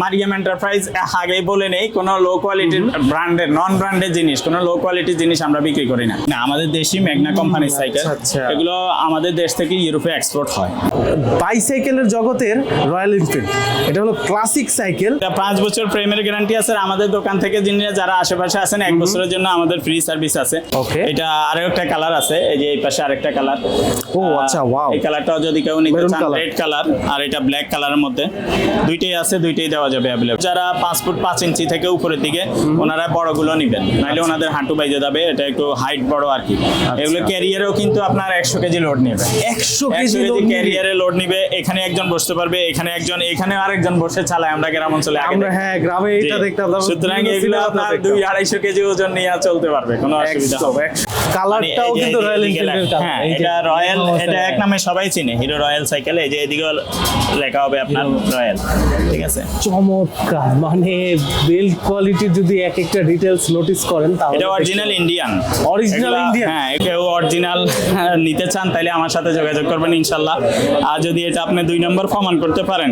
Mariam enterprise আগেই বলে নেই কোনো লো কোয়ালিটির ব্র্যান্ডের নন ব্র্যান্ডের জিনিস কোনো লো কোয়ালিটির জিনিস আমরা বিক্রি করি না। না আমাদের দেশি ম্যাগনা কোম্পানির সাইকেল। এগুলো আমাদের দেশ থেকে ইউরোপে এক্সপোর্ট হয়। বাইসাইকেলের জগতের রয়্যাল এনফিল্ড এটা হলো ক্লাসিক সাইকেল এটা পাঁচ বছর প্রেমের গ্যারান্টি আছে আমাদের দোকান থেকে যিনি যারা আশেপাশে আছেন এক বছরের জন্য আমাদের ফ্রি সার্ভিস আছে। Okay. এটা আরও একটা কালার আছে এই যে এই পাশে আরেকটা কালার ও, আচ্ছা, wow. এই কালারটাও যদি কেউ নিতে চান রেড কালার আর এটা ব্ল্যাক কালারের মধ্যে। দুইটাই আছে দুইটাই দেওয়া যাবে অ্যাভেলেবল যারা পাঁচ ফুট পাঁচ ইঞ্চি থেকে উপরের দিকে ওনারা বড়গুলো নেবেন। নাহলে ওনাদের হাঁটু বাইজে যাবে এটা একটু হাইট বড় আর কি। এগুলো ক্যারিয়ারেও কিন্তু আপনার একশো কেজি লোড নেবে। একশো কেজি ক্যারিয়ারে লোড নিবে? এখানে একজন বসতে পারবে এখানে একজন এখানে আরেকজন বসে চালায় আমরা গ্রাম অঞ্চলে আমরা হ্যাঁ গ্রামে এটা দেখতাম তারপর সুতরাং এগুলো আপনার দুই আড়াইশো কেজি ওজন নিয়ে চলতে পারবে কোনো অসুবিধা হবে কালারটাও কিন্তু রয়্যাল এনফিল্ডের লেখা- হ্যাঁ এটা রয়্যাল এটা এক নামে সবাই চিনে হিরো রয়্যাল সাইকেল এই যে এদিকে লেখা হবে আপনার রয়্যাল ঠিক আছে? চমৎকার মানে বিল্ড কোয়ালিটি যদি এক একটা ডিটেলস নোটিস করেন তাহলে এটা অরিজিনাল ইন্ডিয়ান Original Indian? হ্যাঁ কেউ অরিজিনাল নিতে চান তাহলে আমার সাথে যোগাযোগ করবেন ইনশাল্লাহ। আর যদি এটা আপনি দুই নম্বর প্রমাণ করতে পারেন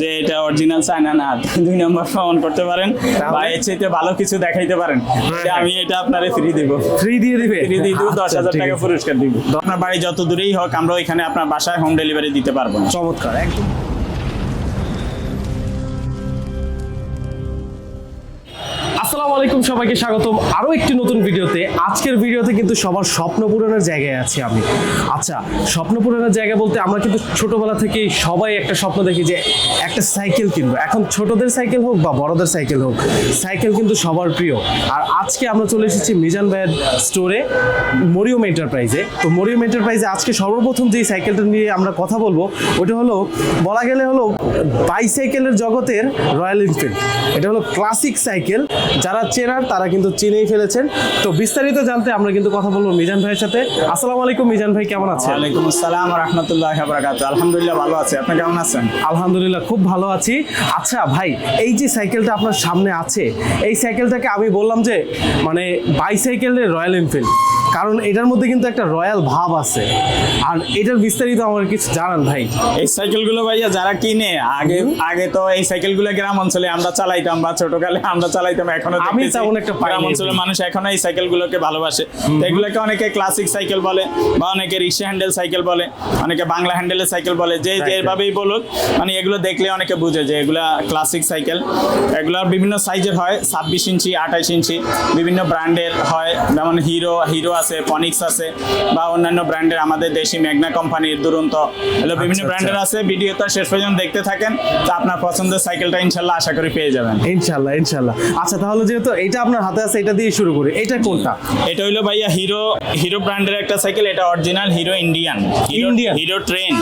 যে এটা অরিজিনাল চায়না না দুই নম্বর প্রমাণ করতে পারেন বা এর চাইতে ভালো কিছু দেখাইতে পারেন তাহলে আমি এটা আপনারে ফ্রি দিব। ফ্রি দিয়ে দিবে? ফ্রি দশ আচ্ছা, হাজার টাকা পুরস্কার দিব। আপনার বাড়ি যত দূরেই হোক আমরা ওইখানে আপনার বাসায় হোম ডেলিভারি দিতে পারব চমৎকার একদম। আসসালামু আলাইকুম সবাইকে স্বাগতম আরও একটি নতুন ভিডিওতে। আজকের ভিডিওতে কিন্তু সবার স্বপ্ন পূরণের জায়গায় আছি আমি। আচ্ছা স্বপ্ন পূরণের জায়গা বলতে আমরা কিন্তু ছোটবেলা থেকেই সবাই একটা স্বপ্ন দেখি যে একটা সাইকেল কিনবো। এখন ছোটদের সাইকেল হোক বা বড়দের সাইকেল হোক, সাইকেল কিন্তু সবার প্রিয়। আর আজকে আমরা চলে এসেছি মিজান ভাইয়ের স্টোরে মরিয়ম এন্টারপ্রাইজে তো মরিয়ম এন্টারপ্রাইজে আজকে সর্বপ্রথম যে সাইকেলটা নিয়ে আমরা কথা বলব ওটা হলো, বলা গেলে হলো বাইসাইকেলের জগতের রয়্যাল এনফিল্ড এটা হলো ক্লাসিক সাইকেল যারা চেনার তারা কিন্তু চিনেই ফেলেছেন। তো বিস্তারিত জানতে আমরা কিন্তু কথা বলব মিজান ভাইয়ের সাথে। আসসালামু আলাইকুম মিজান ভাই কেমন আছে ওয়ালাইকুম আসসালাম রহমতুল্লাহ বারাকাত আলহামদুলিল্লাহ ভালো আছে। আপনি কেমন আছেন? আলহামদুলিল্লাহ খুব ভালো আছি। আচ্ছা ভাই এই যে সাইকেলটা আপনার সামনে আছে এই সাইকেলটাকে আমি বললাম যে মানে বাইসাইকেলের রয়্যাল এনফিল্ড কারণ এটার মধ্যে কিন্তু একটা রয়্যাল ভাব আছে। আর এটার বিস্তারিত আমার কিছু জানান ভাই এই সাইকেলগুলো ভাইয়া যারা কিনে আগে আগে তো এই সাইকেলগুলো গ্রাম অঞ্চলে আমরা চালাইতাম বা ছোটকালে আমরা চালাইতাম এখনও আমি তেমন একটা গ্রাম অঞ্চলের মানুষ এখনও এই সাইকেলগুলোকে ভালোবাসে। এগুলোকে অনেকে ক্লাসিক সাইকেল বলে বা অনেকে রিক্সা হ্যান্ডেল সাইকেল বলে অনেকে বাংলা হ্যান্ডেলের সাইকেল বলে। যে যেভাবেই বলুক মানে এগুলো দেখলে অনেকে বুঝে যে এগুলা ক্লাসিক সাইকেল এগুলোর বিভিন্ন সাইজের হয় ছাব্বিশ ইঞ্চি আঠাইশ ইঞ্চি বিভিন্ন ব্র্যান্ডের হয়। যেমন হিরো হিরো আছে ফনিক্স আছে বা অন্যান্য ব্র্যান্ডের আমাদের দেশি ম্যাগনা কোম্পানির দুরন্ত। এগুলো বিভিন্ন আচ্ছা, ব্র্যান্ডের আছে ভিডিওটা শেষ পর্যন্ত দেখতে থাকেন তো আপনার পছন্দের সাইকেলটা ইনশাল্লাহ আশা করি পেয়ে যাবেন। ইনশাল্লাহ ইনশাল্লাহ। আচ্ছা তাহলে যেহেতু এটা আপনার হাতে আছে এটা দিয়ে শুরু করি। এটা কোনটা? এটা হইল ভাইয়া হিরো হিরো ব্র্যান্ডের একটা সাইকেল এটা original Hero Indian Indian? Hero train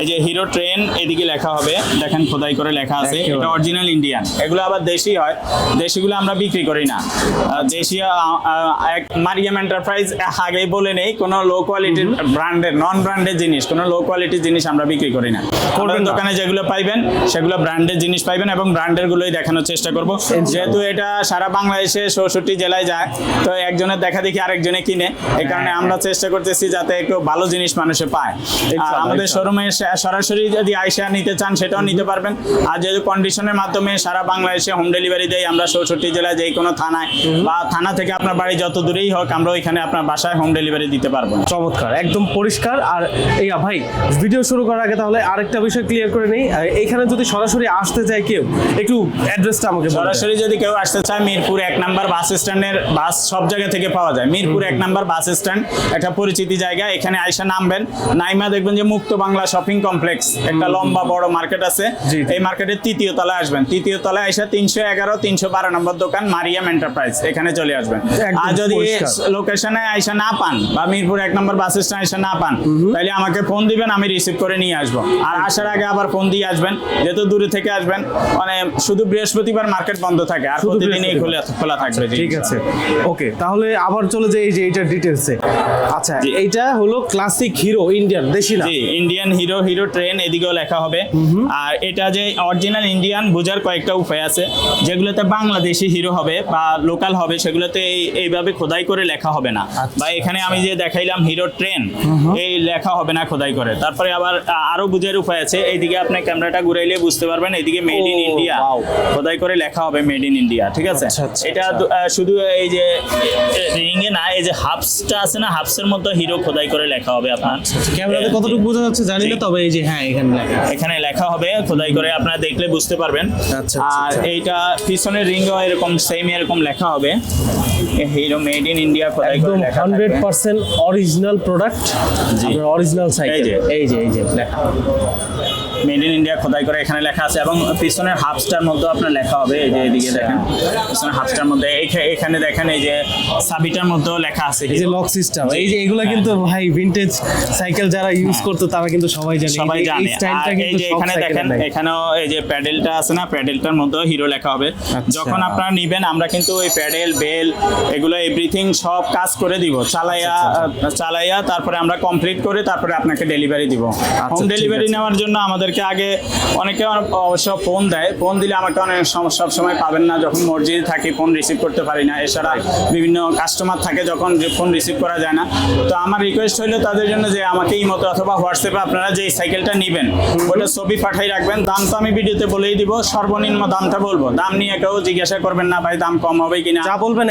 এই যে হিরো ট্রেন এদিকে লেখা হবে। দেখেন খোদাই করে লেখা আছে এটা অরিজিনাল ইন্ডিয়ান এগুলো আবার দেশি হয় দেশিগুলো আমরা বিক্রি করি না। দেশি এক মারিয়াম এন্টারপ্রাইজ আগেই বলে নেই কোনো লো কোয়ালিটির ব্র্যান্ডের নন ব্র্যান্ডের জিনিস কোনো লো কোয়ালিটির জিনিস আমরা বিক্রি করি না। আমাদের দোকানে যেগুলো পাইবেন সেগুলো ব্র্যান্ডের জিনিস পাইবেন এবং ব্র্যান্ডের গুলোই দেখানোর চেষ্টা করব। যেহেতু এটা সারা বাংলাদেশে চৌষট্টি জেলায় যায় তো একজনের দেখা দেখি আরেকজনে কিনে এই কারণে আমরা চেষ্টা করতেছি যাতে একটু ভালো জিনিস মানুষে পায়। আর আমাদের। শোরুমে সরাসরি যদি আইসা নিতে চান সেটাও নিতে পারবেন। আর যেহেতু কন্ডিশনের মাধ্যমে সারা বাংলাদেশে হোম ডেলিভারি দেয় আমরা চৌষট্টি জেলায় যে কোনো থানায় বা থানা থেকে আপনার বাড়ি যত দূরেই হোক আমরা ওইখানে আপনার বাসায় হোম ডেলিভারি দিতে পারব চমৎকার একদম পরিষ্কার। আর এই ভাই ভিডিও শুরু করার আগে তাহলে আরেকটা বিষয় ক্লিয়ার করে নেই। এখানে যদি সরাসরি আসতে চায় কেউ একটু অ্যাড্রেসটা আমাকে সরাসরি যদি কেউ আসতে চায় মিরপুর এক নাম্বার বাস স্ট্যান্ডের বাস সব জায়গা থেকে পাওয়া যায়। মিরপুর এক নাম্বার বাস স্ট্যান্ড একটা পরিচিতি জায়গা। এখানে আইসা নামবেন। নাইমা দেখবেন যে মুক্ত বাংলা শপিং কমপ্লেক্স একটা লম্বা বড় মার্কেট আছে। এই মার্কেটের তৃতীয় তলায় আসবেন। তৃতীয় তলায় আইসা তিনশো এগারো তিনশো বারো নম্বর দোকান মারিয়াম এন্টারপ্রাইজ এখানে চলে আসবেন। আর যদি পরিষ্কার। লোকেশনে আইসা না পান বা মিরপুর এক নম্বর বাস স্ট্যান্ড আইসা না পান তাহলে আমাকে ফোন দিবেন আমি রিসিভ করে নিয়ে আসব। আর আসার আগে আবার ফোন দিয়ে আসবেন যেহেতু দূরে থেকে আসবেন মানে শুধু বৃহস্পতিবার মার্কেট বন্ধ থাকে আর প্রতিদিনই খোলা খোলা থাকবে ঠিক আছে। ওকে তাহলে আবার চলে যাই এই যে এইটার ডিটেলসে আচ্ছা এইটা হলো ক্লাসিক হিরো ইন্ডিয়ান দেশি না? জি ইন্ডিয়ান হিরো হিরো ট্রেন এদিকেও লেখা হবে। আর এটা যে অরিজিনাল ইন্ডিয়ান বোঝার কয়েকটা উপায় আছে। যেগুলোতে বাংলাদেশি হিরো হবে বা লোকাল হবে সেগুলোতে এইভাবে খোদাই করে লেখা হবে না। বা এখানে আমি যে দেখাইলাম হিরো ট্রেন এই লেখা হবে না খোদাই করে। তারপরে আবার আরও বুঝার উপায় আছে। এইদিকে আপনি ক্যামেরাটা ঘুরাইলে বুঝতে পারবেন এইদিকে মেড ইন ইন্ডিয়া খোদাই করে লেখা হবে মেড ইন ইন্ডিয়া ঠিক আছে? আচ্ছা, আচ্ছা, এটা আচ্ছা। শুধু এই যে রিং এ না এই যে হাফসটা আছে না হাফসের মধ্যে হিরো খোদাই করে লেখা হবে আপনার। ক্যামেরাতে কতটুকু বোঝা যাচ্ছে জানি না তবে এই যে হ্যাঁ এখানে লেখা। এখানে লেখা হবে খোদাই করে আপনারা দেখলে বুঝতে পারবেন। আচ্ছা, আচ্ছা, আর আচ্ছা। এইটা পিছনের রিংও এরকম সেম এরকম লেখা হবে। হিরো মেড ইন ইন্ডিয়া খোদাই করে একদম হান্ড্রেড। Percent original product. আপনার অরিজিনাল সাইকেল এই যে। এই যে এই যে লেখা মেড ইন ইন্ডিয়া খোদাই করে এখানে লেখা আছে এবং পিছনের হাফস্টার মধ্যে আপনার লেখা হবে এই যে এদিকে দেখেন পিছনের হাফস্টার মধ্যে এখানে দেখেন এই যে সাবিটার মধ্যেও লেখা আছে এই যে লক সিস্টেম এই যে এগুলা কিন্তু ভাই ভিনটেজ সাইকেল যারা ইউজ করতো তারা কিন্তু সবাই জানে। সবাই জানে। স্টাইলটা কিন্তু যে এখানে দেখেন। এখানেও এই যে প্যাডেলটা আছে না প্যাডেলটার মধ্যেও হিরো লেখা হবে। আচ্ছা। যখন আপনারা নিবেন আমরা কিন্তু ওই প্যাডেল বেল এগুলো এভরিথিং সব কাজ করে দিব। চালাইয়া আচ্ছা, চালাইয়া তারপরে আমরা কমপ্লিট করে তারপরে আপনাকে ডেলিভারি দিব। হোম আচ্ছা, ডেলিভারি নেওয়ার জন্য আমাদেরকে আগে অনেকে অবশ্য ফোন দেয়। ফোন দিলে আমাকে অনেক সব সময় পাবেন না যখন মসজিদে থাকি ফোন রিসিভ করতে পারি না। এছাড়া বিভিন্ন কাস্টমার থাকে যখন ফোন রিসিভ করা যায় না। তো আমার রিকোয়েস্ট হইল তাদের জন্য যে আমাকে এই মতো অথবা হোয়াটসঅ্যাপে আপনারা যে সাইকেলটা নেবেন ওটা ছবি পাঠাই রাখবেন। দাম তো আমি ভিডিওতে বলেই দিব সর্বনিম্ন দামটা বলব। দাম নিয়ে কেউ জিজ্ঞাসা করবেন না ভাই দাম কম হবে কিনা? যা বলবেন।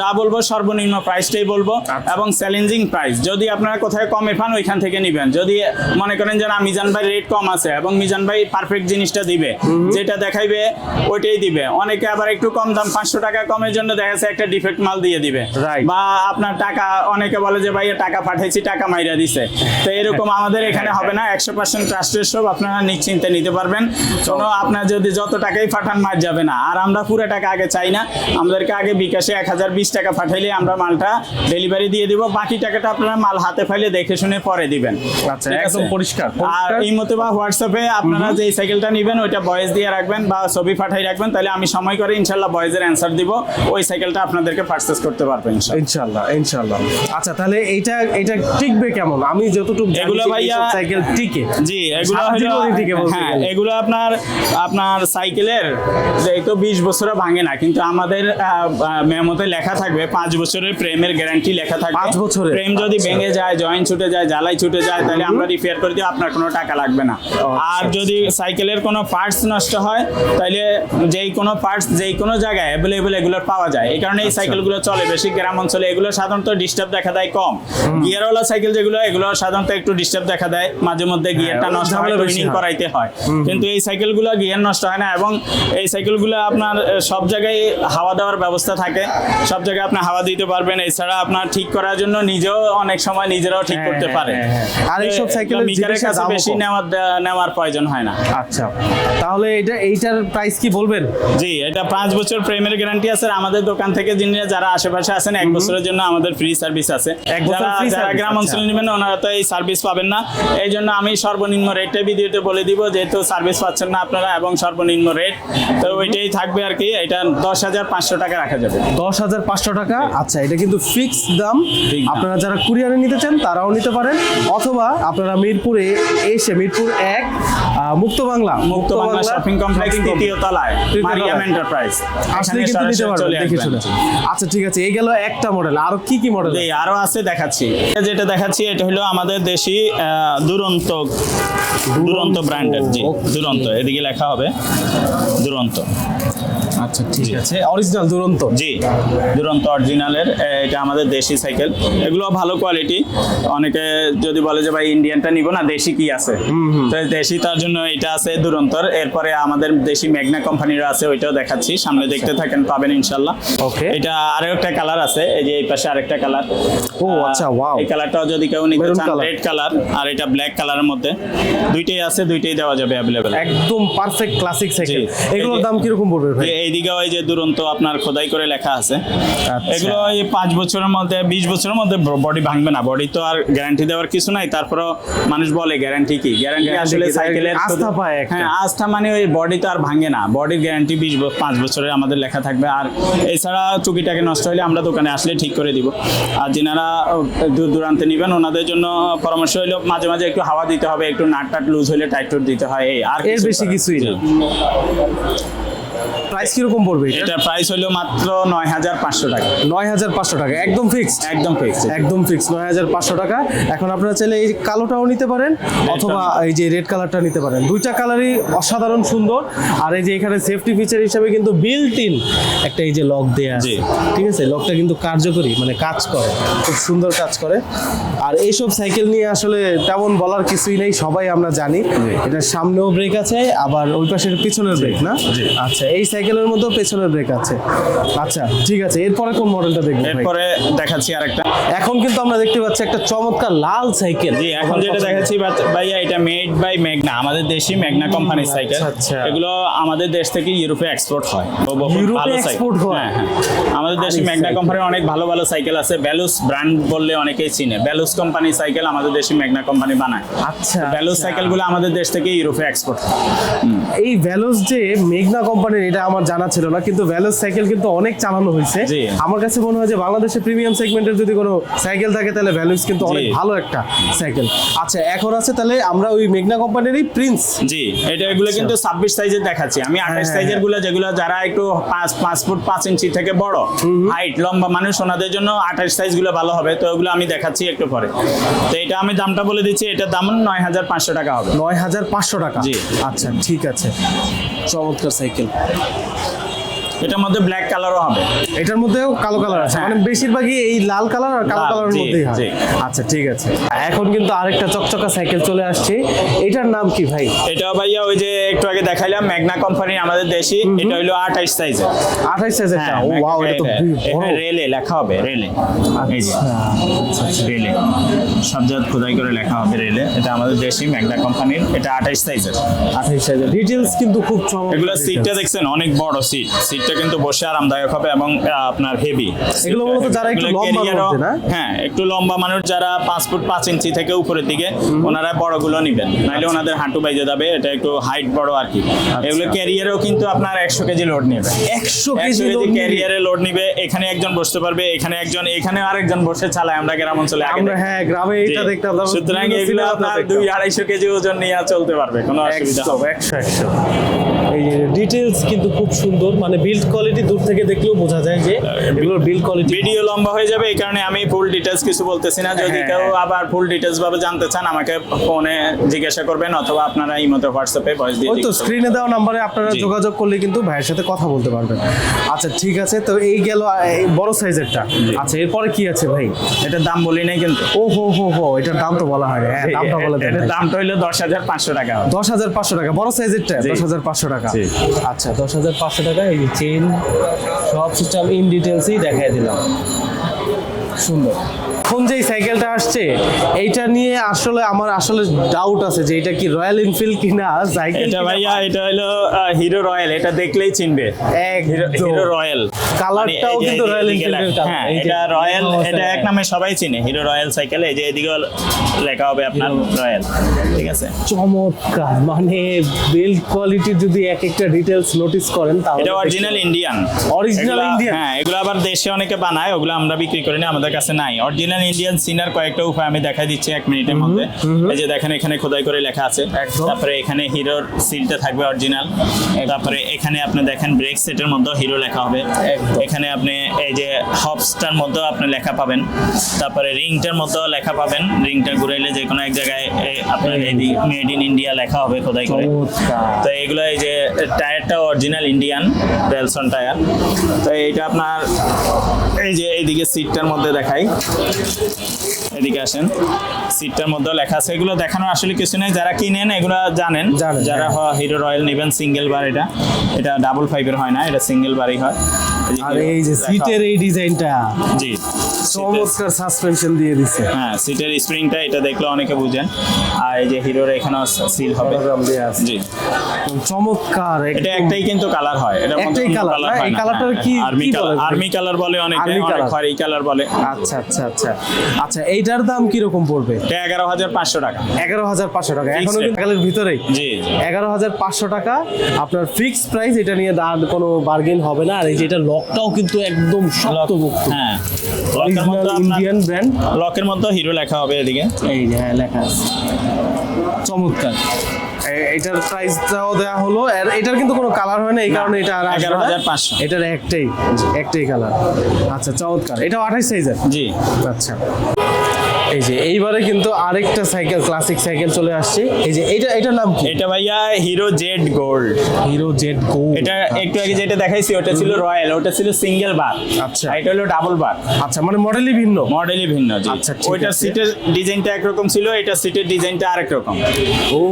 যা বলব সর্বনিম্ন প্রাইসটাই বলব। আচ্ছা। এবং চ্যালেঞ্জিং প্রাইস যদি আপনারা কোথায় কমে পান ওইখান থেকে নেবেন। যদি মনে করেন যে না মিজান ভাই রেট কম আছে এবং মিজান ভাই পারফেক্ট জিনিসটা দিবে। যেটা দেখাইবে ওইটাই দিবে। অনেকে আবার একটু কম দাম পাঁচশো টাকা কমের জন্য দেখা যাচ্ছে একটা ডিফেক্ট মাল দিয়ে দিবে। বা আপনার টাকা অনেকে বলে যে ভাই টাকা পাঠাইছি টাকা মাইরা দিছে। তো এরকম আমাদের এখানে হবে না। একশো পার্সেন্ট ট্রাস্টের সব আপনারা নিশ্চিন্তে নিতে পারবেন। কোনো আপনার যদি যত টাকাই পাঠান মার যাবে না। আর আমরা পুরো টাকা আগে চাই না। আমাদেরকে আগে বিকাশে এক হাজার বিশ টাকা পাঠাইলে আমরা মালটা ডেলিভারি দিয়ে দিব। বাকি টাকাটা আপনারা মাল হাতে ফাইলে দেখে শুনে পরে দিবেন। আচ্ছা, একদম পরিষ্কার, আর এই মতো বা হোয়াটসঅ্যাপে আপনারা যে সাইকেলটা নেবেন ওইটা বয়েস দিয়ে রাখবেন বা ছবি পাঠাই রাখবেন তাহলে আমি সময় করে ইনশাল্লাহ বয়েজের অ্যান্সার দিব। ওই সাইকেলটা আপনাদেরকে পারচেস করতে পারবেন ইনশাল্লাহ। ইনশাল্লাহ আচ্ছা তাহলে এইটা এটা টিকবে কেমন? আমি যতটুকু এগুলো ভাইয়া- সাইকেল টিকে। জি এগুলো হ্যাঁ এগুলো আপনার আপনার সাইকেলের যে এই তো বিশ বছরে ভাঙে না কিন্তু আমাদের মেমোতে লেখা থাকবে পাঁচ বছরের প্রেমের গ্যারান্টি লেখা থাকবে। পাঁচ বছরের? প্রেম যদি আচ্ছা। ভেঙে যায় জয়েন্ট ছুটে যায় জ্বালাই ছুটে যায় তাহলে আমরা রিপেয়ার করে দিই আপনার কোনো টাকা লাগবে না। আর আচ্ছা। যদি সাইকেলের কোনো পার্টস নষ্ট হয় তাহলে যেই কোনো পার্টস যেই কোনো জায়গায় অ্যাভেলেবেল এগুলো পাওয়া যায় এই কারণে এই আচ্ছা। সাইকেলগুলো চলে বেশি গ্রাম অঞ্চলে এগুলো সাধারণত ডিস্টার্ব দেখা দেয় কম গিয়ারওয়ালা সাইকেল যেগুলো এগুলো সাধারণত একটু ডিস্টার্ব দেখা দেয় মাঝে মধ্যে গিয়ারটা নষ্ট হয় ঝামেলা বেশি টুইনিং হয়। করাইতে হয় কিন্তু এই সাইকেলগুলো গিয়ার নষ্ট হয় না এবং এই সাইকেলগুলো আপনার সব জায়গায় হাওয়া দেওয়ার ব্যবস্থা থাকে সব জায়গায় আপনি হাওয়া দিতে পারবেন এছাড়া আপনার ঠিক করার জন্য নিজেও অনেক সময় নিজেরাও ঠিক হ্যাঁ, করতে হ্যাঁ, পারে। আর এইসব সাইকেলের মিটারের কাছে বেশি কম। নেওয়ার প্রয়োজন হয় না। আচ্ছা। তাহলে এটা এইটার প্রাইস কি বলবেন? জি এটা পাঁচ বছর প্রেমের গ্যারান্টি আছে। আমাদের দোকান থেকে যিনি যারা আশেপাশে আছেন এক বছরের জন্য আমাদের ফ্রি সার্ভিস আছে। এক বছর যারা যারা গ্রাম আচ্ছা। অঞ্চলে নেবেন ওনারা তো এই সার্ভিস পাবেন না। এই জন্য আমি সর্বনিম্ন রেটটা ভিডিওতে বলে দিব যেহেতু সার্ভিস পাচ্ছেন না আপনারা এবং সর্বনিম্ন রেট তো ওইটাই থাকবে আর কি এটা দশ হাজার পাঁচশো টাকা রাখা যাবে। দশ হাজার পাঁচশো টাকা? আচ্ছা এটা কিন্তু ফিক্স দাম। আপনারা যারা কুরিয়ারে নিতে চান তারাও নিতে পারেন। অথবা আপনারা মিরপুরে এসে মিরপুর এক। মুক্ত বাংলা। মুক্ত বাংলা শপিং কমপ্লেক্স তৃতীয় তলায়। মারিয়াম এন্টারপ্রাইজ আসলে কিন্তু নিতে পারবেন দেখে শুনে। আচ্ছা ঠিক আছে এই গেল একটা মডেল আর কি কি মডেল এই আরও আছে দেখাচ্ছি। যেটা দেখাচ্ছি এটা হলো আমাদের দেশি আহ, দুরন্ত দুরন্ত ব্র্যান্ডের জি দুরন্ত এদিকে লেখা হবে দুরন্ত। আচ্ছা ঠিক আছে। অরিজিনাল দুরন্ত? জি। দুরন্ত অরিজিনালের এটা আমাদের দেশি সাইকেল এগুলো ভালো কোয়ালিটি অনেকে যদি বলে যে ভাই ইন্ডিয়ানটা নিব না দেশি কি আছে? তো দেশি তার জন্য এটা আছে দুরন্তর। এরপরে আমাদের দেশি মেঘনা কোম্পানির আছে ওইটাও দেখাচ্ছি। সামনে দেখতে থাকেন পাবেন ইনশাল্লাহ। Okay. এটা আরও একটা কালার আছে এই যে এই পাশে আরেকটা কালার ও, আচ্ছা, wow. এই কালারটাও যদি কেউ নিতে চান রেড কালার আর এটা ব্ল্যাক কালারের মধ্যে। দুইটাই আছে দুইটাই দেওয়া যাবে অ্যাভেলেবেল একদম পারফেক্ট ক্লাসিক সাইকেল এগুলোর দাম কীরকম পড়বে ভাই? এইদিকে ওই যে দুরন্ত আপনার খোদাই করে লেখা আছে আচ্ছা। এগুলো এই পাঁচ বছরের মধ্যে বিশ বছরের মধ্যে বডি ভাঙবে না। বডি তো আর গ্যারান্টি দেওয়ার কিছু নাই তারপরেও মানুষ বলে গ্যারান্টি কি? গ্যারান্টি আসলে সাইকেলের আস্থা পায় হ্যাঁ আস্থা মানে ওই বডি তো আর ভাঙে না। বডির গ্যারান্টি বিশ পাঁচ বছরের আমাদের লেখা থাকবে। আর এছাড়া চুকিটাকে নষ্ট হলে আমরা দোকানে আসলে ঠিক করে দিব। আর যিনারা দূর দূরান্তে নেবেন ওনাদের জন্য পরামর্শ হলো মাঝে মাঝে একটু হাওয়া দিতে হবে একটু নাট টাট লুজ হলে টাইট টুট দিতে হয় এই আর এর বেশি কিছুই না। প্রাইস কীরকম পড়বে এটা? এটা প্রাইস হলো মাত্র নয় হাজার পাঁচশো টাকা। নয় হাজার পাঁচশো টাকা একদম ফিক্সড একদম ফিক্স একদম। ফিক্স নয় হাজার পাঁচশো টাকা। এখন আপনারা চাইলে এই কালোটাও নিতে পারেন অথবা এই যে রেড কালারটা নিতে পারেন। দুইটা কালারই অসাধারণ সুন্দর। আর এই যে এখানে সেফটি ফিচার হিসাবে কিন্তু বিল্ট ইন একটা এই যে লক দেয়া আছে। ঠিক আছে? লকটা কিন্তু কার্যকরী মানে কাজ করে খুব সুন্দর কাজ করে। আর এইসব সাইকেল নিয়ে আসলে তেমন বলার কিছুই নেই সবাই আমরা জানি। এটার সামনেও ব্রেক আছে আবার ওই পাশের পিছনের ব্রেক না? জি। আচ্ছা এই সাইকেলের মধ্যেও পেছনের ব্রেক আছে। আচ্ছা ঠিক আছে এরপরে কোন মডেলটা দেখব এরপরে দেখাচ্ছি আরেকটা। এখন কিন্তু আমরা দেখতে পাচ্ছি একটা চমৎকার লাল সাইকেল। জি এখন যেটা দেখাচ্ছি ভাইয়া এটা মেড বাই মেঘনা আমাদের দেশি মেঘনা কোম্পানির সাইকেল। আচ্ছা। এগুলো আমাদের দেশ থেকে ইউরোপে এক্সপোর্ট হয়। ভালো সাইকেল। হয়? হ্যাঁ হ্যাঁ। আমাদের দেশি সাইকেল। কোম্পানির অনেক ভালো ভালো সাইকেল আছে। ব্যালুস ব্র্যান্ড বললে অনেকেই চিনে। ব্যালুস কোম্পানির সাইকেল আমাদের দেশি মেঘনা কোম্পানি বানায়। আচ্ছা ব্যালুস আচ্ছা। সাইকেলগুলো আমাদের দেশ থেকে ইউরোপে এক্সপোর্ট হয়। এই ভ্যালোস যে মেঘনা কোম্পানির এটা আমার জানা ছিল না কিন্তু ভ্যালোস সাইকেল কিন্তু অনেক চালানো হয়েছে। আমার কাছে মনে হয় যে বাংলাদেশে প্রিমিয়াম সেগমেন্টের যদি কোনো সাইকেল থাকে তাহলে ভ্যালোস কিন্তু অনেক ভালো একটা সাইকেল আচ্ছা এখন আছে তাহলে আমরা ওই মেঘনা কোম্পানিরই প্রিন্স জি এটা এগুলো কিন্তু ছাব্বিশ সাইজের দেখাচ্ছি। আমি আঠাশ হ্যাঁ, সাইজেরগুলো যেগুলো যারা একটু পাঁচ পাঁচ ফুট পাঁচ ইঞ্চি থেকে বড় হাইট লম্বা মানুষ ওনাদের জন্য আঠাশ সাইজগুলো ভালো হবে। তো ওগুলো আমি দেখাচ্ছি একটু পরে। তো এটা আমি দামটা বলে দিচ্ছি এটার দাম নয় হাজার পাঁচশো টাকা হবে। নয় হাজার পাঁচশো টাকা। জি। আচ্ছা ঠিক আছে। চমৎকার সাইকেল 何? এটার মধ্যে ব্ল্যাক কালারও হবে। এটার মধ্যেও কালো কালার আছে। হ্যাঁ। মানে বেশিরভাগই এই লাল কালার আর কালো লাল, কালারের মধ্যেই হয়। আচ্ছা ঠিক আছে। এখন কিন্তু আরেকটা চকচকা সাইকেল চলে আসছে। এটার নাম কি ভাই? এটাও ভাইয়া ওই যে একটু আগে দেখাইলাম ম্যাগনা কোম্পানি আমাদের দেশি। এটা হলো আঠাইশ সাইজের আঠাইশ সাইজেরটা ও ওয়াও এটা তো বড়। রেলে লেখা হবে রেলে এই যে আচ্ছা রেলে সবজাত খোদাই করে লেখা হবে রেলে এটা আমাদের দেশি ম্যাগনা কোম্পানির এটা আঠাইশ সাইজের আঠাইশ সাইজের ডিটেলস কিন্তু খুব চমৎকার এগুলো সিটটা দেখছেন অনেক বড় সিট সিট সিটটা কিন্তু বসে আরামদায়ক হবে এবং আপনার হেভি এগুলো মূলত যারা একটু লম্বা না? হ্যাঁ একটু লম্বা মানুষ যারা পাঁচ ফুট পাঁচ ইঞ্চি থেকে উপরের দিকে ওনারা বড়গুলো নিবেন। নাহলে ওনাদের হাঁটু বাইজে যাবে এটা একটু হাইট বড় আর কি। এগুলো ক্যারিয়ারেও কিন্তু আপনার একশো কেজি লোড নেবে। একশো কেজি ক্যারিয়ারে লোড নিবে? এখানে একজন বসতে পারবে এখানে একজন এখানে আরেকজন বসে চালায় আমরা গ্রাম অঞ্চলে আমরা হ্যাঁ গ্রামে এটা। দেখতাম সুতরাং এগুলো আপনার দুই আড়াইশো কেজি ওজন নিয়ে চলতে পারবে কোনো অসুবিধা হবে একশো একশো। ডিটেলস কিন্তু খুব সুন্দর। মানে বিল্ড কোয়ালিটি দূর থেকে দেখলেও বোঝা যায় যে এগুলোর বিল্ড কোয়ালিটি ভিডিও লম্বা হয়ে যাবে এই কারণে আমি ফুল ডিটেলস কিছু বলতেছি না। যদি হ্যাঁ, কেউ হ্যাঁ। আবার ফুল ডিটেলস ভাবে জানতে চান আমাকে ফোনে জিজ্ঞাসা করবেন অথবা আপনারা ইমোতে হোয়াটসঅ্যাপে ভয়েস দিয়ে ওই তো স্ক্রিনে দেওয়া নম্বরে আপনারা যোগাযোগ করলে কিন্তু ভাইয়ের সাথে কথা বলতে পারবেন। আচ্ছা ঠিক আছে তো এই গেল এই বড় সাইজেরটা। আচ্ছা এরপরে কি আছে ভাই? এটার দাম বলি নাই কিন্তু। ও হো হো হো এটার দাম তো বলা হয় হ্যাঁ দামটা বলে দেন এটার। দামটা হইল দশ হাজার পাঁচশো টাকা। দশ হাজার পাঁচশো টাকা বড় সাইজেরটা। দশ হাজার পাঁচশো টাকা। জি। আচ্ছা দশ হাজার পাঁচশো টাকা এই চেন সব সিস্টেম ইন ডিটেলসই দেখাই দিলাম। সুন্দর। এখন যে সাইকেলটা আসছে এইটা নিয়ে আসলে আমার আসলে ডাউট আছে যে এটা কি রয়্যাল এনফিল্ড কিনা সাইকেল এটা ভাইয়া এটা হলো হিরো রয়্যাল এটা দেখলেই চিনবে। হিরো রয়্যাল কালারটাও কিন্তু রয়্যাল এদিকে এনফিল্ডের হ্যাঁ এটা রয়্যাল এটা এক নামে সবাই চিনে হিরো রয়্যাল সাইকেল এই যে এদিকেও লেখা হবে আপনার রয়্যাল ঠিক আছে? চমৎকার মানে বিল্ড কোয়ালিটি যদি এক একটা ডিটেলস নোটিস করেন তাহলে এটা অরিজিনাল ইন্ডিয়ান অরিজিনাল Indian? হ্যাঁ এগুলো আবার দেশে অনেকে বানায় ওগুলো আমরা বিক্রি করি না আমাদের কাছে নাই। অরিজিনাল ইন্ডিয়ান সিনার কয়েকটা উপায় আমি দেখাই দিচ্ছি এক মিনিটের মধ্যে। এই যে দেখেন এখানে খোদাই করে লেখা আছে। তারপরে এখানে হিরোর সিলটা থাকবে অরিজিনাল। তারপরে এখানে আপনি দেখেন ব্রেক সেটের মধ্যে হিরো লেখা হবে। এখানে আপনি এই যে হবসটার মধ্যে আপনি লেখা পাবেন। তারপরে রিংটার মধ্যে লেখা পাবেন। রিংটা ঘুরাইলে যে কোনো এক জায়গায় আপনার মেড ইন ইন্ডিয়া লেখা হবে খোদাই করে। তো এগুলো এই যে টায়ারটা অরিজিনাল ইন্ডিয়ান রেলসন টায়ার। তো এইটা আপনার এই যে এইদিকে সিটটার মধ্যে দেখাই। এদিকে আসেন। সিটটার মধ্যে লেখা আছে। এগুলো দেখানো আসলে কিছু নেই। যারা কিনেন এগুলো জানেন। যারা। হিরো রয়্যাল নেবেন সিঙ্গেল বার এটা। এটা ডাবল ফাইভের হয় না এটা সিঙ্গেল বারই হয়। আর এই যে সিটের এই ডিজাইনটা। জি চমৎকার সাসপেনশন দিয়ে দিছে। হ্যাঁ সিটের স্প্রিংটা এটা দেখলে অনেকে বুঝেন। আর এই যে হিরোর এখানেও সিল হবে। জি। চমৎকার এটা একটাই কিন্তু কালার হয়। এটা একটাই colour, না? এই colourটার কি- আর্মি কালার আর্মি কালার বলে? অনেকে হয় এই কালার বলে। আচ্ছা আচ্ছা আচ্ছা। আচ্ছা এইটার দাম কীরকম পড়বে? এটা এগারো হাজার পাঁচশো টাকা। এগারো হাজার পাঁচশো টাকা। Fixed এখনও কিন্তু কালের ভিতরেই। জি এগারো হাজার পাঁচশো টাকা। আপনার ফিক্স প্রাইস এটা নিয়ে দাম কোনো বার্গেন হবে না। আর এই যে এটা লকটাও কিন্তু একদম শক্তপোক্ত হ্যাঁ। লকের ইন্ডিয়ান ব্র্যান্ড লকের মধ্যে হিরো লেখা হবে এদিকে। এই যে হ্যাঁ লেখা আছে। চমৎকার। এটার প্রাইসটাও দেওয়া হলো। আর এটার কিন্তু কোনো কালার হয় না এই কারণে এটা আর আসবে না। 11,500 এটার একটাই একটাই কালার আচ্ছা চমৎকার। এটা আঠাশ সাইজের জি। আচ্ছা। এই যে এইবারে কিন্তু আরেকটা সাইকেল ক্লাসিক সাইকেল চলে আসছে। এই যে এটা এটার নাম কি? এটা ভাইয়া Hero Z gold Hero Z go এটা একটু আগে যেটা দেখাইছি ওটা ছিল রয়্যাল ওটা ছিল সিঙ্গেল বার আচ্ছা। এটা হলো ডাবল বার আচ্ছা মানে মডেলই ভিন্ন। মডেলই ভিন্ন জি। আচ্ছা, আছে। সিটের ডিজাইনটা একরকম ছিল এটা সিটের ডিজাইনটা আরেক রকম ও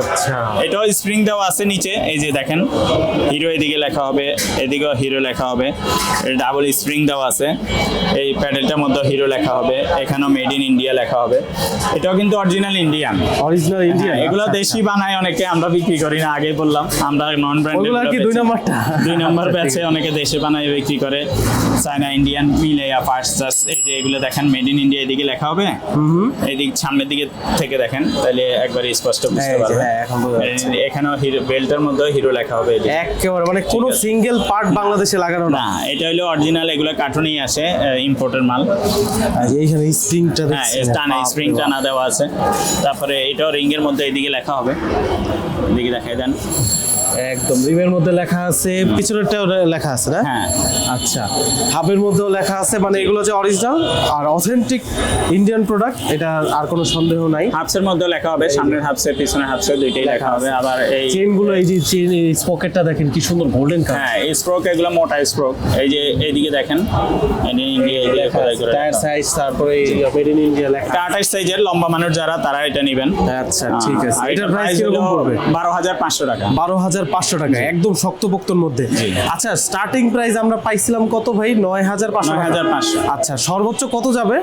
আচ্ছা। এটাও স্প্রিং দেওয়া আছে নিচে এই যে দেখেন। হিরো এদিকে লেখা হবে এদিকেও হিরো লেখা হবে। ডাবল স্প্রিং দেওয়া আছে। এই প্যাডেলটার মধ্যে হিরো লেখা হবে। এখানেও মেড ইন ইন্ডিয়া লেখা হবে। এটাও কিন্তু অরিজিনাল ইন্ডিয়ান অরিজিনাল ইন্ডিয়া এগুলো দেশি বানায় অনেকে আমরা বিক্রি করি না আগেই বললাম। আমরা নন ব্র্যান্ডেড কি দুই নাম্বারটা? দুই নম্বর ব্যাচে অনেকে দেশে বানায় বিক্রি করে। চায়না ইন্ডিয়ান মিলে পার্টস এই যে এগুলো দেখেন মেড ইন ইন্ডিয়া এদিকে লেখা হবে। এদিক সামনের দিকে থেকে দেখেন তাহলে একবার স্পষ্ট বুঝতে পারবেন। হ্যাঁ, এখন বোঝা যাচ্ছে। এখানেও হিরো বেল্টের মধ্যে হিরো লেখা হবে। একেবারে মানে কোনো সিঙ্গেল পার্ট বাংলাদেশে লাগানো না। এটা হলো অরিজিনাল এগুলো কার্টুনেই আসে ইম্পোর্টের মাল। আর এইখানে স্প্রিংটা হ্যাঁ টানা স্প্রিং টানা দেওয়া আছে। তারপরে এটাও রিং এর মধ্যে এদিকে লেখা হবে। এদিকে দেখাই দেন। একদম রিমের মধ্যে লেখা আছে পিছনেরটাও লেখা আছে না? হ্যাঁ। আচ্ছা হাবের মধ্যেও লেখা আছে মানে এগুলো যে অরিজিনাল আর অথেন্টিক ইন্ডিয়ান প্রোডাক্ট এটা আর কোনো সন্দেহ নাই। হাফসের মধ্যে লেখা হবে সামনের হাফসে পিছনের হাফসে দুইটাই লেখা হবে আবার এই চেনগুলো এই যে চেন এই পকেটটা দেখেন কি সুন্দর গোল্ডেন কালার হ্যাঁ এই স্ট্রোক এগুলো মোটা স্ট্রোক এই যে এইদিকে দেখেন টায়ার সাইজ তারপরে মেড ইন ইন্ডিয়া লেখা। এটা সাইজের লম্বা মানুষ যারা তারা এটা নেবেন। আচ্ছা ঠিক আছে। এটার প্রাইস কীরকম পড়বে? বারো হাজার পাঁচশো টাকা। বারো হাজার পাঁচশো টাকা একদম শক্তপোক্তর মধ্যে। আচ্ছা স্টার্টিং প্রাইস আমরা পাইছিলাম কত ভাই? নয় হাজার পাঁচশো 9,500 আচ্ছা সর্বোচ্চ কত যাবে?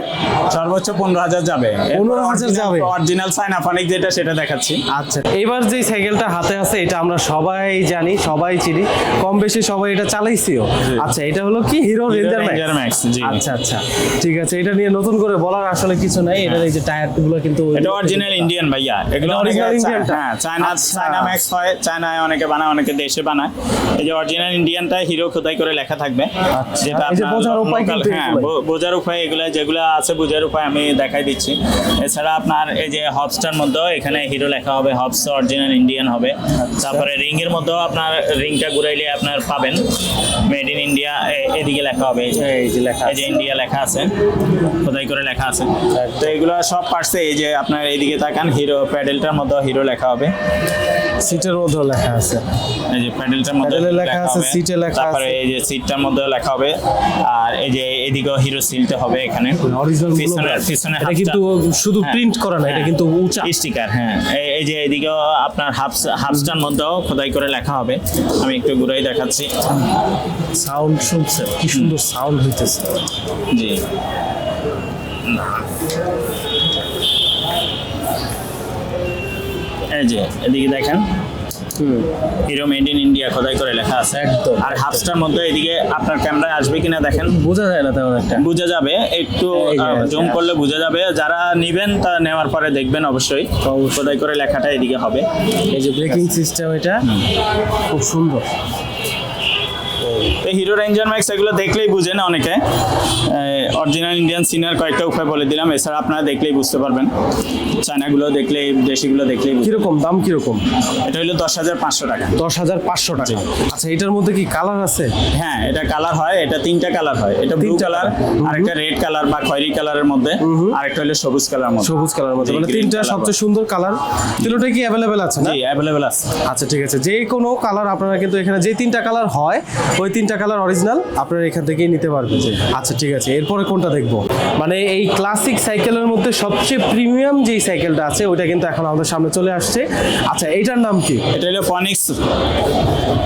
সর্বোচ্চ পনেরো হাজার যাবে। 15,000 যাবে। অরিজিনাল সাইনাফনিক যেটা সেটা দেখাচ্ছি। আচ্ছা এবার যে সাইকেলটা হাতে আছে এটা আমরা সবাই জানি সবাই চিনি। কম বেশি সবাই এটা চালাইছিও। আচ্ছা এটা হলো কি? হিরো রেঞ্জার ম্যাক্স আচ্ছা আচ্ছা ঠিক আছে এটা নিয়ে নতুন করে বলার আসলে কিছু নাই। এটার এই যে টায়ারগুলো কিন্তু এটা অরিজিনাল ইন্ডিয়ান ভাইয়া। এগুলো এটা চা- Indian টা? হ্যাঁ চায়না আচ্ছা। চায়না ম্যাক্স হয় চায়নায় অনেকে বানায় অনেকে দেশে বানায়। এই যে অরিজিনাল ইন্ডিয়ানটা হিরো খোদাই করে লেখা থাকবে। আচ্ছা, যেটা হ্যাঁ। বোঝার উপায় এগুলো যেগুলো আছে বোঝার উপায় আমি দেখাই দিচ্ছি। এছাড়া আপনার এই যে হবসটার মধ্যেও এখানে হিরো লেখা হবে হবস অরিজিনাল ইন্ডিয়ান হবে। আচ্ছা। তারপরে রিং এর মধ্যেও আপনার রিংটা ঘুরাইলে আপনার পাবেন। মেড ইন ইন্ডিয়া এদিকে লেখা হবে। এই যে। এই যে লেখা এই যে ইন্ডিয়া লেখা আছে। খোদাই করে লেখা আছে। তো এগুলো সব পার্টসে এই যে আপনার এইদিকে তাকান হিরো প্যাডেলটার মধ্যে হিরো লেখা হবে। সিটের মধ্যেও লেখা আছে। এই যে প্যাডেলটার মধ্যে প্যাডেলে লেখা আছে, সিটে লেখা তারপরে এই যে সিটটার মধ্যে লেখা হবে। আর এই যে এদিকেও হিরো সিলতে হবে এখানে। অরিজিনাল পিছনে এটা কিন্তু শুধু হ্যাঁ। প্রিন্ট করা না এটা কিন্তু উঁচা। স্টিকার হ্যাঁ। এই- যে এদিকেও আপনার হাফস হাফসটার মধ্যেও খোদাই করে লেখা হবে। আমি একটু ঘুরাই দেখাচ্ছি। সাউন্ড শুনছে কি সুন্দর সাউন্ড হইতেছে। জি। এই যে এদিকে দেখেন। হিরো মেড ইন ইন্ডিয়া খোদাই করে লেখা আছে। একদম, আর হাফসটার মধ্যে এদিকে আপনার ক্যামেরায় আসবে কিনা দেখেন। বোঝা যায় না তেমন একটা। বোঝা যাবে একটু জুম করলে বোঝা যাবে। যারা নিবেন তা নেওয়ার পরে দেখবেন অবশ্যই। খোদাই করে লেখাটা এদিকে হবে। এই যে ব্রেকিং সিস্টেম এটা খুব সুন্দর। তো হিরো রেঞ্জার ম্যাক্স এগুলো দেখলেই বুঝেন অনেকে। অরিজিনাল ইন্ডিয়ান সিনার কয়েকটা উপায় বলে দিলাম এছাড়া আপনারা দেখলেই বুঝতে পারবেন। চায়নাগুলো দেখলেই দেশিগুলো দেখলেই কীরকম দাম কীরকম? এটা হলো দশ হাজার পাঁচশো টাকা। দশ হাজার পাঁচশো টাকা। আচ্ছা এটার মধ্যে কি কালার আছে? হ্যাঁ এটা কালার হয় এটা তিনটা কালার হয়। এটা ব্লু কালার। আরেকটা রেড কালার বা খয়েরি কালারের মধ্যে আরেকটা হলো সবুজ কালার মধ্যে। সবুজ কালার মধ্যে। মানে তিনটা সবচেয়ে সুন্দর কালার তিনটাই কি অ্যাভেলেবেল আছে না? জি অ্যাভেলেবেল আছে। আচ্ছা ঠিক আছে। যে কোনো কালার আপনারা কিন্তু এখানে যে তিনটা কালার হয় ওই তিনটা কালার অরিজিনাল আপনারা এখান থেকেই নিতে পারবেন। আচ্ছা ঠিক আছে। এরপরে কোনটা দেখব? মানে এই ক্লাসিক সাইকেলের মধ্যে সবচেয়ে প্রিমিয়াম যেই সাইকেলটা আছে ওইটা কিন্তু এখন আমাদের সামনে চলে আসছে। আচ্ছা এটার নাম কি? এটা হলো ফনিক্স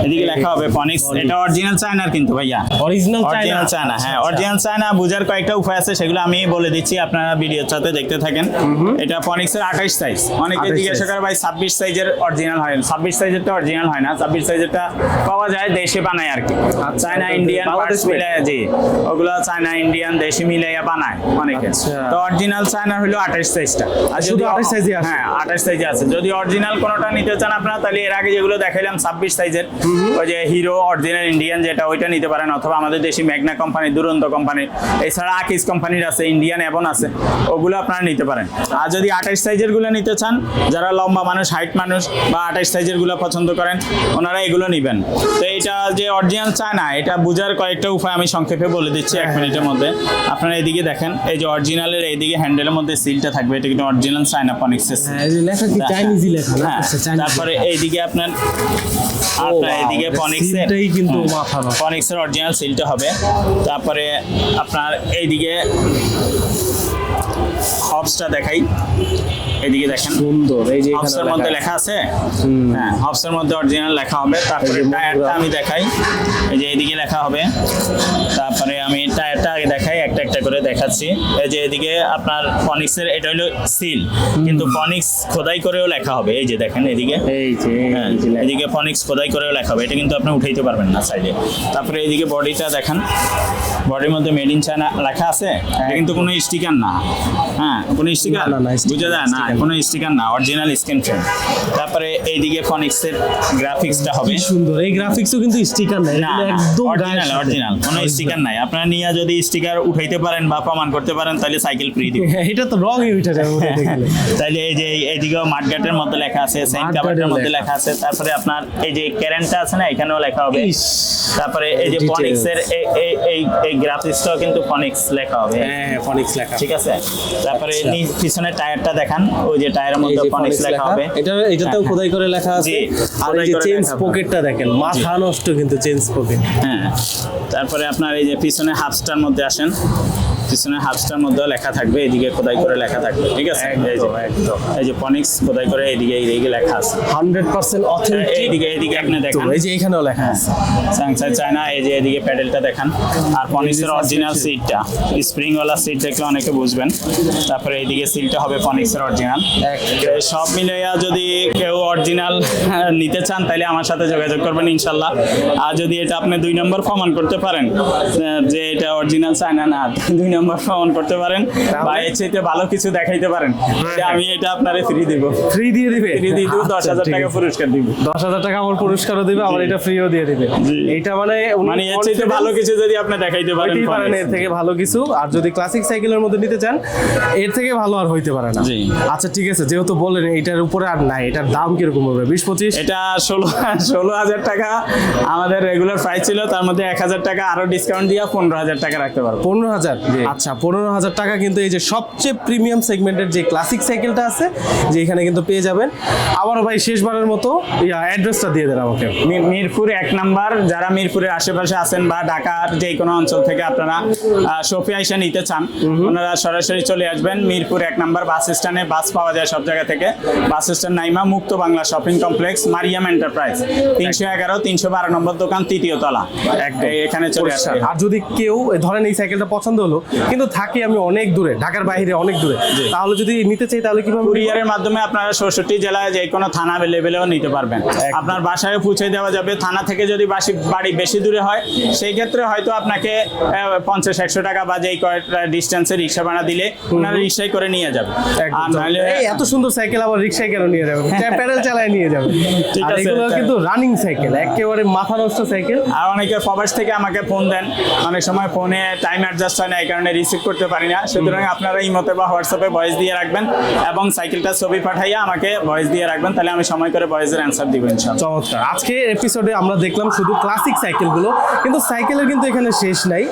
এদিকে লেখা হবে ফনিক্স এটা অরিজিনাল চায়নার কিন্তু ভাইয়া। অরিজিনাল অরিজিনাল চায়না হ্যাঁ অরিজিনাল চায়না বুঝার কয়েকটা উপায় আছে সেগুলো আমি বলে দিচ্ছি আপনারা ভিডিওর সাথে দেখতে থাকেন। এটা ফনিক্সের আঠাইশ সাইজ অনেকে 28 জিজ্ঞাসা করে ভাই ছাব্বিশ সাইজের অরিজিনাল হয় ছাব্বিশ সাইজেরটা অরিজিনাল হয় না ছাব্বিশ সাইজেরটা পাওয়া যায় দেশে বানায় আর কি। চায়না ইন্ডিয়ান পার্টস জি। ওগুলো চায়না ইন্ডিয়ান দেশি মিলাইয়া বানায় অনেকে। আচ্ছা। তো অরিজিনাল চায়না হলো আঠাইশ সাইজটা আর শুধু 28 size ই আছে? হ্যাঁ সাইজে আছে। যদি অরিজিনাল কোনোটা নিতে চান আপনারা তাহলে এর আগে যেগুলো দেখাইলাম ছাব্বিশ সাইজের ওই যে হিরো অরিজিনাল ইন্ডিয়ান যেটা ওইটা নিতে পারেন। অথবা আমাদের দেশি ম্যাগনা কোম্পানি দুরন্ত কোম্পানি এছাড়া আকিস কোম্পানির আছে ইন্ডিয়ান এমন আছে ওগুলো আপনারা নিতে পারেন। আর যদি আঠাশ সাইজেরগুলো নিতে চান যারা লম্বা মানুষ হাইট মানুষ বা আঠাশ সাইজেরগুলো পছন্দ করেন ওনারা এগুলো নিবেন। তো এটা যে অরিজিনাল চায় না এটা বোঝার কয়েকটা উপায় আমি সংক্ষেপে বলে দিচ্ছি এক মিনিটের মধ্যে। আপনারা এদিকে দেখেন এই যে অরিজিনালের এইদিকে হ্যান্ডেলের মধ্যে সিলটা থাকবে এটা কিন্তু অরিজিনাল চায়না পনিক্সের হ্যাঁ, চাইনিজই লেখা হ্যাঁ, তারপরে এইদিকে আপনার আপনার এইদিকে সিলটাই কিন্তু। ফনিক্সের অরিজিনাল সিলটা হবে। তারপরে আপনার এইদিকে হবসটা দেখাই। এদিকে দেখেন। সুন্দর এই যে এখানে মধ্যে লেখা আছে? হ্যাঁ হবসের মধ্যে অরিজিনাল লেখা হবে। তারপরে টায়ারটা আমি দেখাই। এই যে এদিকে লেখা হবে। তারপরে আমি টায়ারটা আগে দেখাই একটা একটা করে দেখাচ্ছি। এই যে এদিকে আপনার ফনিক্সের এটা হলো সিল। কিন্তু ফনিক্স খোদাই করেও লেখা হবে। এই যে দেখেন এদিকে। এই যে হ্যাঁ। এদিকে ফনিক্স খোদাই করেও লেখা হবে। এটা কিন্তু আপনি উঠাইতে পারবেন না সাইডে তারপরে এইদিকে বডিটা দেখেন। বডির মধ্যে মেড ইন চায়না লেখা আছে। এটা কিন্তু কোনো স্টিকার না। হ্যাঁ কোনো স্টিকার sticker যায় না? কোনো স্টিকার না। অরিজিনাল স্ক্রিন ফ্রেম তারপরে এইদিকে ফনিক্সের গ্রাফিক্সটা হবে। সুন্দর। এই গ্রাফিক্সও কিন্তু স্টিকার নাই। না একদম অরিজিনাল অরিজিনাল কোনো স্টিকার নাই। আপনারা নিয়ে যদি স্টিকার উঠাইতে পারেন বা প্রমাণ করতে পারেন তাহলে সাইকেল ফ্রি দিবে। হ্যাঁ, এটা তো রঙই উঠে যাবে তাইলে এই যে এই- এইদিকেও মাঠঘাটের মধ্যে লেখা আছে সেন্ট কাবাটের মধ্যে লেখা। আছে তারপরে আপনার এই যে ক্যারেন্টটা আছে না এখানেও লেখা হবে। তারপরে এই যে Details. ফনিক্সের এই এই এই এই গ্রাফিক্সটাও কিন্তু ফনিক্স লেখা হবে। হ্যাঁ ফনিক্স লেখা। ঠিক আছে? তারপরে আচ্ছা। নি- পিছনের টায়ারটা দেখান ওই যে টায়ারের মধ্যে ফনিক্স ফনিক্স লেখা হবে। এটা এটাতেও হ্যাঁ, খোদাই করে লেখা আছে। আর এই যে চেঞ্জ পকেটটা দেখেন মাথা নষ্ট কিন্তু চেঞ্জ পকেট। হ্যাঁ তারপরে আপনার এই যে পিছনে হাফস্টার মধ্যে আসেন। পিছনে হাফস্টার মধ্যেও লেখা থাকবে এদিকে খোদাই করে লেখা থাকবে ঠিক আছে? এই যে একদম, একদম। এই যে ফনিক্স খোদাই করে এইদিকে লেখা আছে। হান্ড্রেড পার্সেন্ট অথেন্টিক এইদিকে এইদিকে আপনি দেখেন। এই যে এখানেও লেখা আছে। স্যামসাং চায়না এই যে এদিকে প্যাডেলটা দেখান। আর অরিজিনাল সিটটা স্প্রিং ওয়ালা সিট দেখলে অনেকে বুঝবেন। তারপরে এইদিকে সিলটা হবে ফনিক্সের অরিজিনাল সব মিলাইয়া যদি কেউ অরিজিনাল নিতে চান তাহলে আমার সাথে যোগাযোগ করবেন ইনশাল্লাহ। আর যদি এটা আপনি দুই নম্বর প্রমাণ করতে পারেন যে এটা অরিজিনাল চায়না না দুই নম্বর প্রমাণ করতে পারেন বা এর চাইতে ভালো কিছু দেখাইতে পারেন আমি এটা আপনারে ফ্রি দিব। ফ্রি দিয়ে দিবে? ফ্রি দিয়ে দিব দশ আচ্ছা, হাজার টাকা পুরস্কার দিব। দশ হাজার টাকা আমার পুরস্কারও দিবে আবার এটা ফ্রিও দিয়ে দিবে। এটা মানে মানে এর চাইতে ভালো কিছু যদি আপনি দেখাইতে পারেন। এর থেকে ভালো কিছু। আর যদি ক্লাসিক সাইকেলের মধ্যে নিতে চান এর থেকে ভালো আর হইতে পারে না। আচ্ছা ঠিক আছে যেহেতু বললেন এটার উপরে আর নাই এটার দাম কীরকম হবে? বিশ পঁচিশ? এটা ষোলো ষোলো হাজার টাকা। আমাদের রেগুলার প্রাইস ছিল তার মধ্যে এক হাজার টাকা আরও ডিসকাউন্ট দিয়ে পনেরো হাজার টাকা রাখতে পারব। পনেরো হাজার। আচ্ছা পনেরো হাজার টাকা কিন্তু এই যে সবচেয়ে প্রিমিয়াম সেগমেন্টের যে ক্লাসিক সাইকেলটা আছে যে এখানে কিন্তু পেয়ে যাবেন। আবারও ভাই শেষবারের মতো অ্যাড্রেসটা দিয়ে দেন আমাকে। মিরপুর এক নাম্বার। যারা মিরপুরের আশেপাশে আছেন বা ঢাকার যে কোনো অঞ্চল থেকে আপনারা সফি আইসা নিতে চান ওনারা সরাসরি চলে আসবেন। মিরপুর এক নাম্বার বাস স্ট্যান্ডে বাস পাওয়া যায় সব জায়গা থেকে। Bus stand Naima Mukta Bangla shopping complex Mariam enterprise. তিনশো এগারো তিনশো বারো নম্বর দোকান তৃতীয় তলা। এখানে চলে আসে আর যদি কেউ ধরেন এই সাইকেলটা পছন্দ হলো কিন্তু থাকি আমি অনেক দূরে ঢাকার বাইরে অনেক দূরে। তাহলে যদি নিতে চাই তাহলে কীভাবে কুরিয়ারের মাধ্যমে আপনারা ষষ্ঠটি জেলায় যে কোনো থানা লেভেলেও নিতে পারবেন। আপনার বাসায় পৌঁছে দেওয়া যাবে। থানা থেকে যদি বাসি বাড়ি বেশি দূরে হয় সেই ক্ষেত্রে হয়তো আপনাকে পঞ্চাশ একশো টাকা বা যেই কয়েকটা ডিস্টেন্সে রিক্সা ভাড়া দিলে ওনারা রিক্সায় করে নিয়ে যাবে আর নাহলে এত সুন্দর সাইকেল আবার রিক্সায় কেন নিয়ে যাবে? প্যাডেল চালায় নিয়ে যাবে। ঠিক আছে, এগুলো কিন্তু রানিং সাইকেল একেবারে মাথা নষ্ট সাইকেল আর অনেকে প্রবাস থেকে আমাকে ফোন দেন। অনেক সময় ফোনে টাইম অ্যাডজাস্ট হয় না এই কারণে রিসিভ করতে পারি না। সুতরাং আপনারা ইমোতে বা হোয়াটসঅ্যাপে ভয়েস দিয়ে রাখবেন এবং সাইকেলটা ছবি পাঠাইয়া আমাকে ভয়েস দিয়ে রাখবেন তাহলে আমি সময় করে ভয়েসের অ্যান্সার দিব ইনশাল্লাহ চমৎকার। আজকে এপিসোডে আমরা দেখলাম শুধু ক্লাসিক সাইকেলগুলো কিন্তু সাইকেলের কিন্তু এখানে শেষ নাই।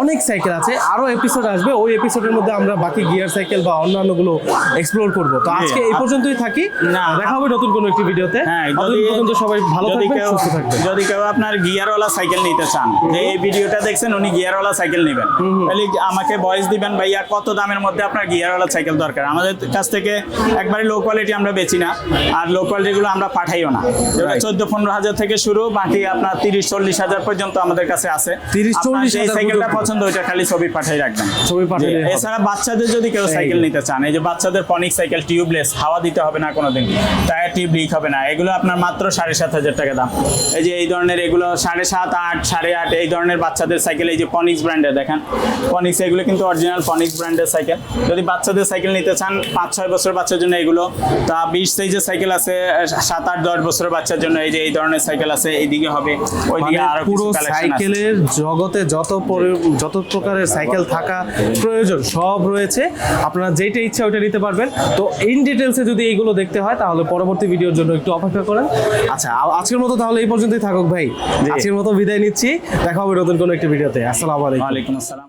অনেক সাইকেল আছে আরও এপিসোড আসবে ওই এপিসোডের মধ্যে আমরা বাকি গিয়ার সাইকেল বা অন্যান্যগুলো এক্সপ্লোর করব। তো আজকে এই পর্যন্তই থাকি। না, দেখা হবে নতুন কোনো একটি ভিডিওতে হ্যাঁ ততদিন পর্যন্ত সবাই ভালো থাকবেন সুস্থ থাকবেন। যদি কেউ আপনার গিয়ারওয়ালা সাইকেল নিতে চান এই ভিডিওটা দেখছেন উনি গিয়ারওয়ালা সাইকেল নেবেন। তাহলে আমাকে ভয়েস দিবেন ভাইয়া কত দামের মধ্যে আপনার গিয়ারওয়ালা সাইকেল দরকার? আমাদের কাছ থেকে একবারে লো কোয়ালিটি আমরা বেচি না আর লো কোয়ালিটিগুলো আমরা পাঠাইও না। চোদ্দ পনেরো হাজার থেকে শুরু বাকি আপনার তিরিশ চল্লিশ হাজার পর্যন্ত আমাদের কাছে আছে। 30, আপনার 40 যে হাজার সাইকেলটা পছন্দ ওইটা খালি ছবি পাঠিয়ে রাখবেন। ছবি হবে। এছাড়া বাচ্চাদের যদি কেউ সাইকেল নিতে চান এই যে বাচ্চাদের পনিক সাইকেল টিউবলেস হাওয়া দিতে হবে না কোনোদিন টায়ার টিউব লিক হবে না। এগুলো আপনার মাত্র সাড়ে সাত হাজার টাকা দাম। এই যে এই ধরনের এগুলো সাড়ে সাত আট সাড়ে আট এই ধরনের বাচ্চাদের সাইকেল এই যে পনিক্স ব্র্যান্ডের দেখেন পনিক্স এগুলো কিন্তু অরিজিনাল পনিক্স ব্র্যান্ডের সাইকেল যদি বাচ্চাদের সাইকেল নিতে চান পাঁচ ছয় বছর বাচ্চার জন্য এগুলো তা বিশ সাইজের সাইকেল আছে সাত আট দশ বছরের বাচ্চার জন্য এই যে এই ধরনের সাইকেল আছে এইদিকে হবে। ওইদিকে মানে আরও পুরো সাইকেলের জগতে যত যত প্রকারের সাইকেল থাকা প্রয়োজন সব রয়েছে। আপনারা যেটা ইচ্ছা ওইটা নিতে পারবেন। তো ইন ডিটেলসে যদি এইগুলো দেখতে হয় তাহলে পরবর্তী ভিডিওর জন্য একটু অপেক্ষা করেন। আচ্ছা আজকের মতো তাহলে এই পর্যন্তই থাকুক ভাই। আজকের মতো বিদায় নিচ্ছি। দেখা হবে নতুন কোনো একটি ভিডিওতে। আসসালামু আলাইকুম। ওয়ালাইকুম আসসালাম।